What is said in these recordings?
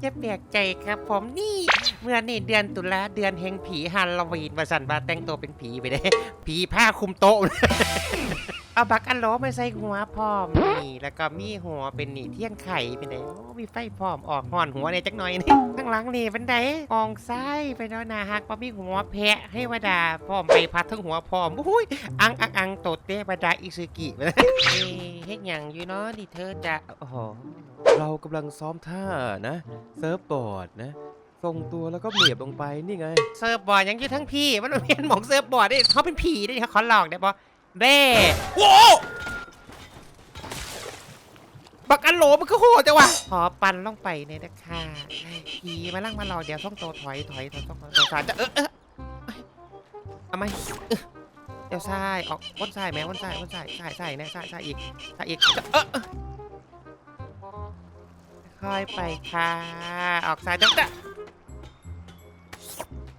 อย่าแปลกใจครับผมนี่เมื่อนี่เดือนตุลาเดือนแห่งผีฮาโลวีนมาสันบาแต่งตัวเป็นผีไปได้ ผีผ้าคลุมโต๊ะ เอาบักอันโหลมาใส่หัวพร้อมนี่แล้วก็มีหัวเป็นนี่เที่ยนไข่เป็นไดโอ้มีไฟพร้อมออกห่อนหัวเนี่ยจักหน่อยนี่ข้างหลังนี่เป็นไดอองซ้ายไปเนาะนาฮักพอมีหัวแพะให้วดาพร้อมไปพัดทั้งหัวพร้อมอุ้ยอังอังอังโตดเตะบดาอิซึกิไปเอ้เฮ็ดหยังอยู่เนาะนี่เธอจะโอ้โห เรากำลังซ้อมท่านะเซิร์ฟบอร์ดนะทรงตัวแล้วก็เหนียบลงไปนี่ไง เซิร์ฟบอร์ดยังอยู่ทั้งพี่ มันเป็นหมองเซิร์ฟบอร์ดนี่เขาเป็นผีได้เขาขอหลอกได้ปะเด้โว้บักอันโหลมันก็โหดจังวะขอปันลงไปเนี่ยนะคะผีมาลั่งมาหลอกเดี๋ยวต้องโตถอยถอยถอยต้องถอยเดี๋ยวซ้ายจะเออเออเอาไหมเออเดี๋ยวซ้ายออกวนซ้ายแม่วนซ้ายวนซ้ายซ้ายซ้ายเนี่ยซ้ายซ้ายอีกซ้ายอีกจะเออเออค่อยไปค่ะ ออกซ้ายจะจะ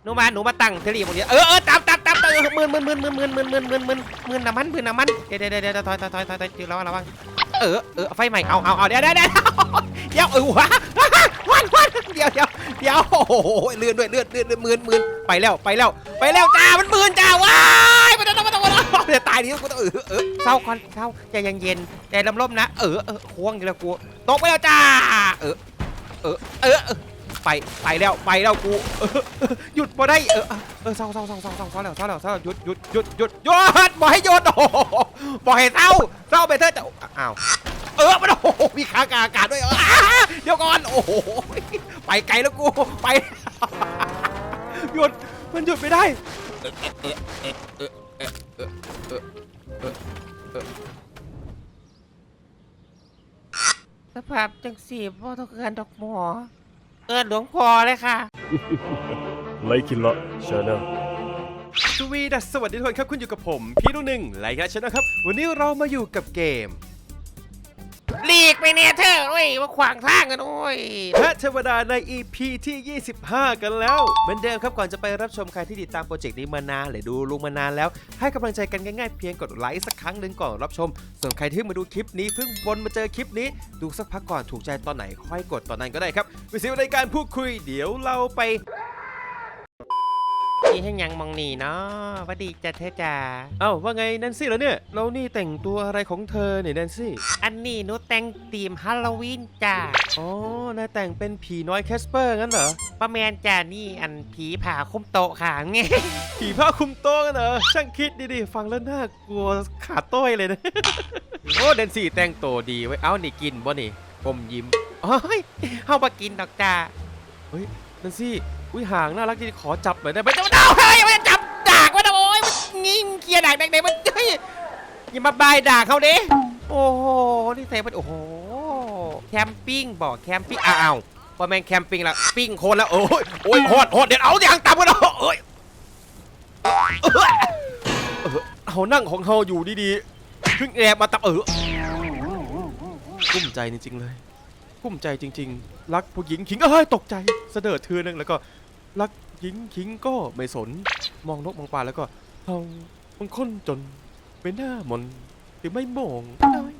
หนูมาหนูมาตั้งเทลีบนนี้เออเออตามตามตามตามเหมื่นหมื่นหมื่นหมื่นหมื่นหมื่นมืนหมื่นมืนหมื่นน้ำมันหมื่นน้ำมันเดี๋ยวเดี๋ยวเดี๋ยวถอยถอยถอยถอยถอยจืดแล้วระวังเออเออไฟใหม่เอาเอาเอาเดี๋ยวเดี๋ยวเดี๋ยวเดี๋ยวเออวะวันวันเดี๋ยวเดี๋ยวเดี๋ยวโอ้โหเลื่อนด้วยเลื่อนเลื่อนหมื่นหมื่นไปแล้วไปแล้ว ไปแล้วจ้ามันมืนจ้าว้า ป้อมจะตายดิกูต้องเออเออเศร้าก่อนเศร้าใจเย็นๆใจลมๆนะ เออเออควงอยู่แล้วกูตกไปแล้วจ้าเออเออ เออ เออไปไปแล้วไปแล้วกูหยุดบ่ได้เออเออเศร้าเศร้าเศร้าเศร้าเศร้าเศร้าแล้วเศร้าแล้วเศร้าหยุดหยุดหยุดหยุดหยุดบ่ให้หยุดโอ้โหบ่ให้เศร้าเศร้าไปเถอะจะอ้าวเออมันโอ้มีขากางอากาศด้วยเอออ่าเดี๋ยวก่อนโอ้โหไปไกลแล้วกูไปหยุดมันหยุดไม่ได้ สภาพจังสีพ่อต้องการดอกหมอ เออหลวงพ่อเลยค่ะ ไลคิละชาแนลสวีดัสสวัสดีทุกคนครับคุณอยู่กับผม พี่นุ่นหนึ่งไลค์กันชนะครับ วันนี้เรามาอยู่กับเกม หลีกไปเนี่ยเธอโอ้ยมาขวางทางกันโอ้ย พระเทวดาใน EP ที่ 25 กันแล้ว เหมือนเดิมครับก่อนจะไปรับชมใครที่ติดตามโปรเจกต์นี้มานานหรือดูลุงมานานแล้ว ให้กำลังใจกันง่ายๆเพียงกดไลค์สักครั้งหนึ่งก่อนรับชม ส่วนใครที่มาดูคลิปนี้เพิ่งวนมาเจอคลิปนี้ ดูสักพักก่อนถูกใจตอนไหนค่อยกดตอนนั้นก็ได้ครับวิธีในการพูดคุยเดี๋ยวเราไป นี่ให้ยังมองนี่เนาะหวัดดีจ้ะเธอจ๋าเอ้าว่าไงแนนซี่แล้วเนี่ยเรานี่แต่งตัวอะไรของเธอเนี่ยแนนซี่ อันนี้หนูแต่งธีมฮาโลวีนจ้าอ๋อนายแต่งเป็นผีน้อยแคสเปอร์งั้นเหรอป้าแมนจ้านี่อันผีผ่าคุ้มโต๊ะค่ะไงผีผ้าคลุมโต๊ะกันเหรอช่างคิดดีๆ ฟังแล้วน่ากลัวขาต้อยเลยนะ โอ้เดนซี่แต่งตัวดีไว้ยเอ้านี่กินบ่นี่ผมยิ้มโอ้ยเฮามากินดอกจ้าเด นซี่อุ้ยห่างน่ารักดีขอจับหน่อยได้ไหมไม่ต้องเอาเฮ้ยมันจับดากมันโอ้ยมันงิ้งเคลียร์ดากแดงๆมันเฮ้ยอย่ามาบายดากเขาดิโอ้โหนี่เซฟมันโอ้โหแคมปิ้งบอกแคมปิ้งอ้าวพอแมนแคมปิ้งแล้วปิ้งโคนแล้วโอ้ยโอ้ยโหดโหดเดี๋ยวเอาอย่างต่ำกันเนาะเอ้ยเขานั่งของเขาอยู่ดีๆเพิ่งแอบมาตับเออกุ้มใจจริงๆเลย กุ้มใจจริง ๆ รักผู้หญิงขิงเอ้ยตกใจเสดอเธอหนึงแล้วก็รักหญิงขิงก็ไม่สน มองนกมองปลาแล้วก็เฮาบางคนจนเป็นหน้ามนหรือไม่มอง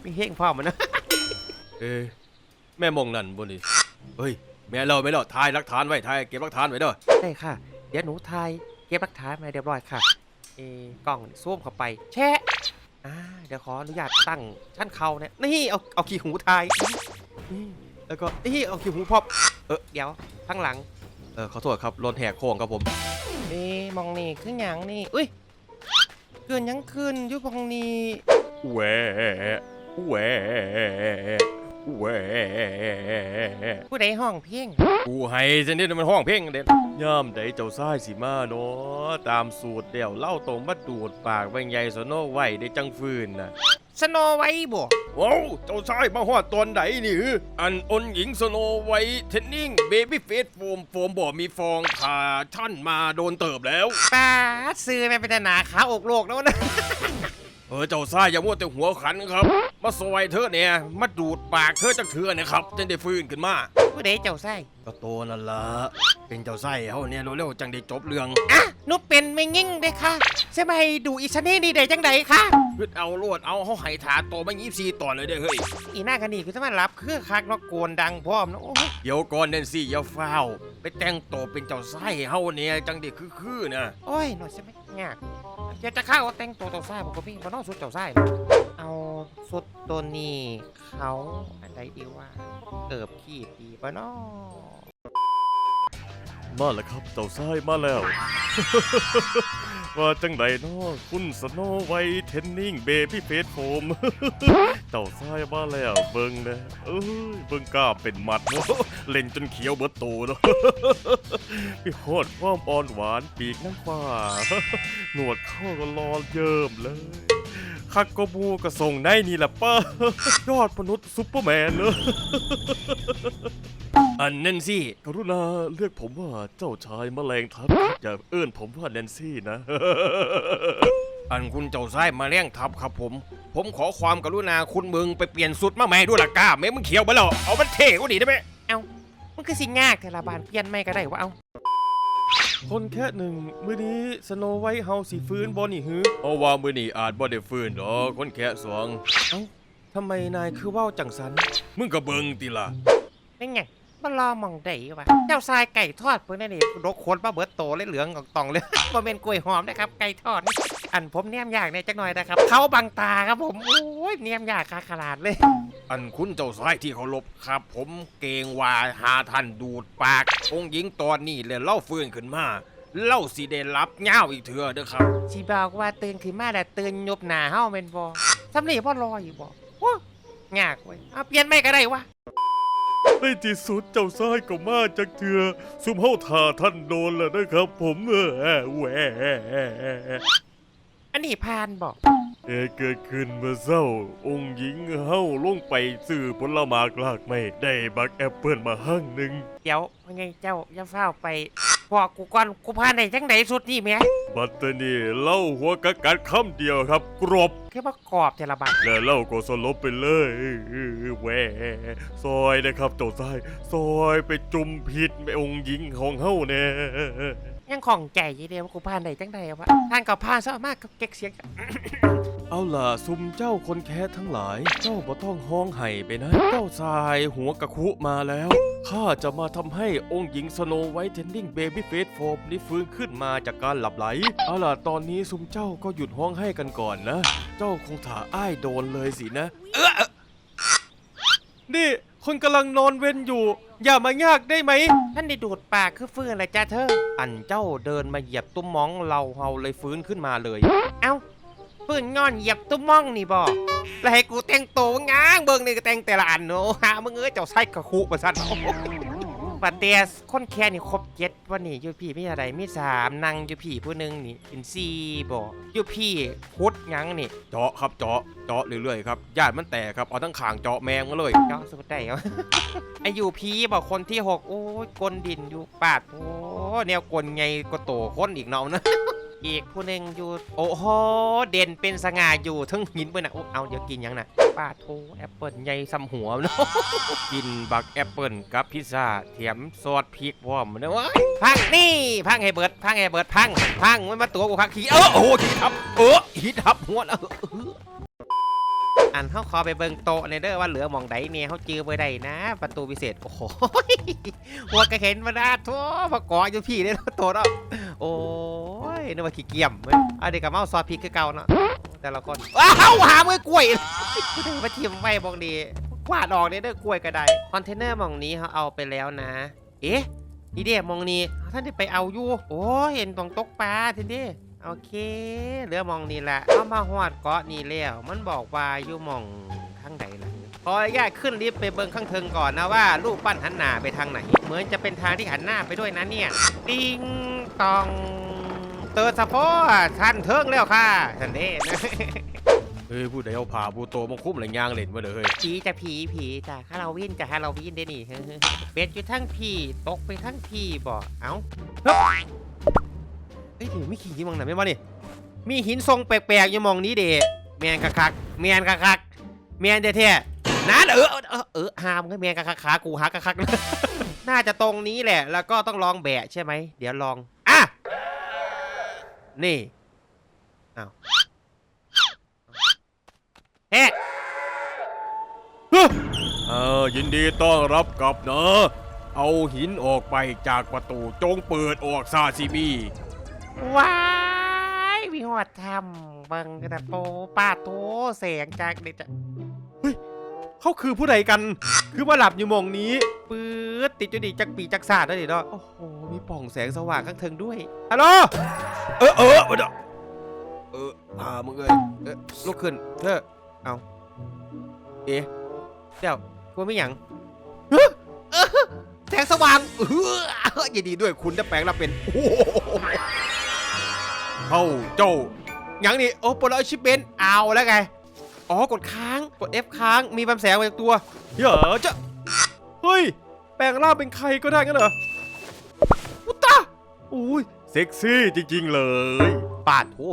มีเฮงพ่อมันนะ เอ้แม่มองนั่นบนนี่เฮ้ย แม่เราไม่เราถ่ายหลักฐานไว้ถ่ายเก็บหลักฐานไว้เด้อใช่ค่ะ เดี๋ยวหนูไทยเก็บหลักฐานมาเรียบร้อยค่ะ เอกล้องซูมเข้าไป แชะอ่าเดี๋ยวขออนุญาตตั้งชั้นเขาเนี่ยนี่เอาเอาขี้หูไทยนี่ แล้วก็นี่เอาขี้หูพอบเออเดี๋ยวข้างหลัง เออขอโทษครับรถแหกโค้งครับผมเอ๊ะมองนี่ขึ้นหยังนี่อุ้ยเกินยังขึ้นอยุบองนี่แหวะแหวะแหวะผู้ใดห้องเพียงกูให้จะนี่มันห้องเพลงเด็ดย่ามใดเจ้าซ้ายสิมาเนาะตามสูตรเดี่ยวเล่าตรงมาดูดปากแบงใหญ่สโนไว้ได้จังฟืนนะ สโนไว้บ่ว้าวเจ้าซ้ายมาฮอดตอนไหนนี่หืออันอนหญิงสโนไว้เทนนิ่งเบบี้เฟสโฟมโฟมบ่มีฟองขาท่านมาโดนเติบแล้วปาดซื้อไปเป็นหนาขาอกโลกแล้วนะ เออเจ้าซ้ายอย่ามัวแต่หัวขันครับ มาซอยเธอเนี่ยมาดูดปากเธอจังเถื่อเนี่ยครับจังได้ฟื้นขึ้นมาผู้ใดเจ้าไส้ก็โตนั่นละเป็นเจ้าไส้เฮาเนี่ยเร็วๆจังได้จบเรื่องอะหนุเป็นไม่ยิ่งเด้ค่ะใช่ไหมดูอีชะนี่นี่ได้จังไดค่ะ ขึ้นเอาโลดเอาเขาไห้ถาโตมายี่สี่ตอนเลยเด้อเฮ้ย อีหน้ากันนี่คือจะมารับคือคักเนาะโกนดังพร้อมเนาะโอ้ยเดี๋ยวก่อนนั่นสิอย่าเฝ้าว ไปแต่งตัวเป็นเจ้าไส้เฮาเนี่ยจังเด็กคือๆนะโอ้ยหน่อยใช่ไหมงากอยากจะเข้าแต่งตัวเจ้าซ่ายผมก็พี่บ่น้องสุดเจ้าซ่ายเนาะเอาสุดตัวนี้เขาอะไรดีว่าเกิบขี้ปีบ่น้อมาแล้วครับเจ้าชายมาแล้ว ว่าจังไดนาะคุณสโนไวท์เทนนิ่งเบบี้เฟสโฟมเจ้าชายมาแล้วเบิ่งนะเอ้ยเบิ่งกล้าเป็นมัดเนาะเล่นจนเขียวเบิดโตเนาะพี่โคตรความอ่อนหวานปีกน้ำฟ้าหนวดเข้าก็รอเยิมเลยคักกบูก็ส่งได้นี่แหละป้ายอดมนุษย์ซุปเปอร์แมนเนอะ อันนั่นสิ กรุณาเรียกผมว่าเจ้าชายแมลงทับอย่าเอื้อนผมว่าแนนซี่นะ อันคุณเจ้าไส้มาเลี้ยงทับครับผม ผมขอความกรุณาคุณมึงไปเปลี่ยนสุดมาแม่ด้วยละก้าแม่มึงเขียวไปแล้วเอามันเท่กว่านี้ได้ไหมมันคือสิงากแต่ละบานเปลี่ยนไม่ก็ได้ว่าเอาคนแค่หนึ่งมื้อนี้สโนไวท์เฮาสิฟื้นบ่นี่ฮือเพราะว่ามื้อนี้อาจบ่ได้ฟื้นดอกคนแค่สองเอ้าทำไมนายคือเว้าจังสัน มึงก็เบิ่งติล่ะ เป็นไง มันรอหมองได้วะเจ้าทรายไก่ทอดเพิ่นนั่นนี่รกคนมาเบิดโตเลยเหลืองออกตองเลยบ่เป็นกล้วยหอมนะครับไก่ทอดนี่อันผมเนียมยากเนี่ยจักหน่อยนะครับเขาบังตาครับผมโอ้ยเนียมยากคาขนาดเลย อันคุณเจ้าชายที่เคารพครับ ผมเกรงว่าหาท่านดูดปาก องค์หญิงตอนนี้เลยเล่าฟื้นขึ้นมาเล่าสิได้รับเงาวอีกเถื่อเด้อครับสิบอกว่าตื่นขึ้นมาแต่ตื่นยบหน้าเฮาแม่นบ่สำนีบ่รออยู่บ่โอ้ยากเว้ยเอาเปลี่ยนไม่ก็ได้วะ ในที่สุดเจ้าชายก็มาจากเถือซุมเฮาทาท่านโดนแล้วนะครับ ผมเออแหวอันนี้พานบ่เอเกิดขึ้นเมื่อเศร้า องค์หญิงเฮาลงไปซื้อผลไม้กลากไม่ได้บักแอปเปิลมาหั่งหนึ่งเดี๋ยวว่าไงเจ้าอย่าเฝ้าไป บอกกูก่อนกูผ่านได้จังไดสุดนี่แหม่บัตเตอร์นี่เล่าหัวกัดกัดคำเดียวครับ กรบคือว่ากรอบแต่ละบาทแล้วเล่าก็สลบไปเลยแหวซอยนะครับเจ้าชายซอยไปจุ่มผิดแม่องค์หญิงของเฮาแน่ยังของใจอยี่เดียวว่ากูผ่านได้จังไดวะผ่านกับผ่านซะมากกับเก๊กเสียง เอาล่ะซุมเจ้าคนแค้ทั้งหลาย เจ้าบ่ต้องห้องไห้ไปนะ เจ้าชายหัวกะคุมาแล้ว ข้าจะมาทำให้องค์หญิงสโนไวท์เทนดิ้งเบบี้เฟสโฟมนี่ฟื้นขึ้นมาจากการหลับไหล เอาล่ะตอนนี้ซุมเจ้าก็หยุดห้องให้กันก่อนนะ เจ้าคงถ่าอ้ายโดนเลยสินะ เออนี่คนกำลังนอนเว้นอยู่ อย่ามายากได้ไหม ท่านได้ดูดปากคือฟื้นอะไรจ้าเธอ อันเจ้าเดินมาเหยียบตุ้มมองเราเฮาเลยฟื้นขึ้นมาเลย เอ้า ฟื้นงอนเหยียบตุ้มม่องนี่บ่แล้วให้กูแต่งตัวง้างเบิ่งนี่ก็แต่งแต่ละอันโนหามึงเอ้ยเจ้าไส้กระคุประสันปัดเตียสคนแค่นี่ครบเจ็ดวันนี้อยู่พี่มีอะไรมีสามนั่งอยู่พี่ผู้หนึงนี่เป็นสี่บ่อยู่พี่พุดหยังนี่ เจาะครับเจาะเจาะเรื่อยๆครับญาติมันแตกครับเอาทั้งขางเจาะแมงมาเลยเจ้าสุดได้เหรอไออยู่พี่บอกคนที่หกโอ้ยกลดินอยู่ปาดโอ้แนวกลไงก็โตคนอีกเนาะนะ อีกผู้หนึ่งอยู่ โอ้โห เด่นเป็นสง่าอยู่ทั้งหินเปิ้ลนะโอ้เอาเดี๋ยวกินยังนะปาโทแอปเปิลใหญ่ซ้ำหัวเนาะกินบักแอปเปิลกับพิซซ่าแถมซอสพริกพร้อมเว้ยพังนี่พังให้เบิดพังให้เบิดพังพังมันมาตัวกูคักขี้เออโอ้โหขี้ทับเออขี้ทับหัวแล้วอันเขาขอไปเบิงโตในเด้อว่าเหลือมองใดเนี่ยเขาจื้อไปได้นะ ประตูพิเศษ โอ้โหหัวกระเห็นมาดาทั่วพอกออยู่พี่ได้แล้วโตเนาะโอ้ นึกว่าขี้เกียมเว้ยเอาเด็กกับเมาซอสพริกคือเก่าเนาะแต่ละคนว้าวหามือกล้วยมาทิมไว้บองดีกวาดออกเนี่ยเด้อกล้วยก็ได้คอนเทนเนอร์มองนี้เขาเอาไปแล้วนะ เอ๊ะอีเดียมองนี้ท่านได้ไปเอาอยู่โอ้เห็นตรงตกปลาทีนี้โอเคเหลือมองนี้ละเอามาหอดเกาะนี่แล้วมันบอกว่าอยู่มองข้างใดล่ะขออนุญาตขึ้นลิฟต์ไปเบิ่งข้างเทิงก่อนนะว่ารูปปั้นหันหน้าไปทางไหน เหมือนจะเป็นทางที่หันหน้าไปด้วยนะเนี่ย ติงตอง เติร์ดสะโพกท่านเทิงแล้วค่ะท่านเด้เฮ้ยผู้ใดเอาผ่าผู้โตมาคุ้มอะไรยางเล่นมาเลยผีจะผีผีจ้ะฮาโลวีนจะฮาโลวีนได้นี่เบ็ดอยู่ทั้งพี่ตกไปทั้งพี่บ่เอ้าเฮ้ยเฮ้ยเดี๋ยวมีหินอยู่มองไหนไม่มานี่มีหินทรงแปลกๆอยู่มองนี้เดะแมนคักคักๆแมนคักคักๆแมนแท้ๆนั่นเออเออเออเออหามก็แมนคักคักๆขากูหักคักคักๆน่าจะตรงนี้แหละ แล้วก็ต้องลองแบะใช่ไหมเดี๋ยวลองอะ นี่อ้าวแฮะเออยินดีต้อนรับกลับนะเอาหินออกไปจากประตูจงเปิดออกซาซิบีว้ายมีหอดทำเบังกระโปป้าโตแสงจากเด็ดจะเขาคือผู้ใดกัน คือมาหลับอยู่หมองนี้ปื๊ดติดอยู่ดีจักปีจักศาสตร์ด้วยดิเนาะโอ้โห มีปล่องแสงสว่างข้างเทิงด้วยฮัลโหลเออเออมาเด้อเออพามึงเอ้ยเออลุกขึ้นเธอเอาเอ๊ะเดี๋ยวกูไม่หยังเฮ้อเออแสงสว่างเออยินดีด้วยคุณได้แปลงรับเป็นโอ้โหเข้าเจ้าหยังนี่โอ้ปลดเอาชิปเบนเอาแล้วไงอ๋อกดค้างกด F ค้างมีบำแสงมาจากตัวเหรอจะเฮ้ยแปลงร่างเป็นใครก็ได้งั้นเหรออุตตา อุ้ยเซ็กซี่จริงๆเลยปาดโอ้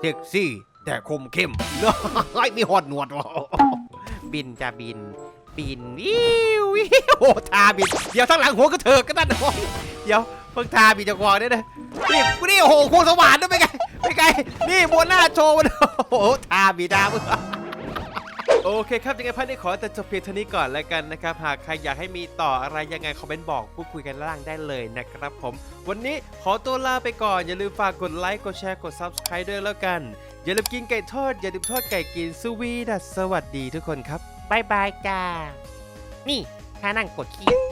เซ็กซี่ แต่คมเข้มเนาะมีหอดหนวดวะบินจะบิน บินวิววิวโอ้ทาบิน เดี๋ยวทั้งหลังหัวก็เถิกก็นั่นโอ้ยเดี๋ยวเพิ่งทาบินจะกวางได้เลยนี่นี่โอ้โหโคตรสว่านด้วยไปไงไปไงนี่บนหน้าโชว์มันโอ้โหทาบินทามึง โอเคครับยังไงพันได้ขอแต่จบเพียงเท่านี้ก่อนแล้วกันนะครับ หากใครอยากให้มีต่ออะไรยังไงคอมเมนต์บอกพูดคุยกันล่างได้เลยนะครับผม วันนี้ขอตัวลาไปก่อน อย่าลืมฝากกดไลค์กดแชร์กด Subscribe ด้วยแล้วกัน อย่าลืมกินไก่ทอด อย่าลืมทอดไก่กินสวีดัสสวัสดีทุกคนครับบายบายจ้า นี่ถ้านั่งกดขี้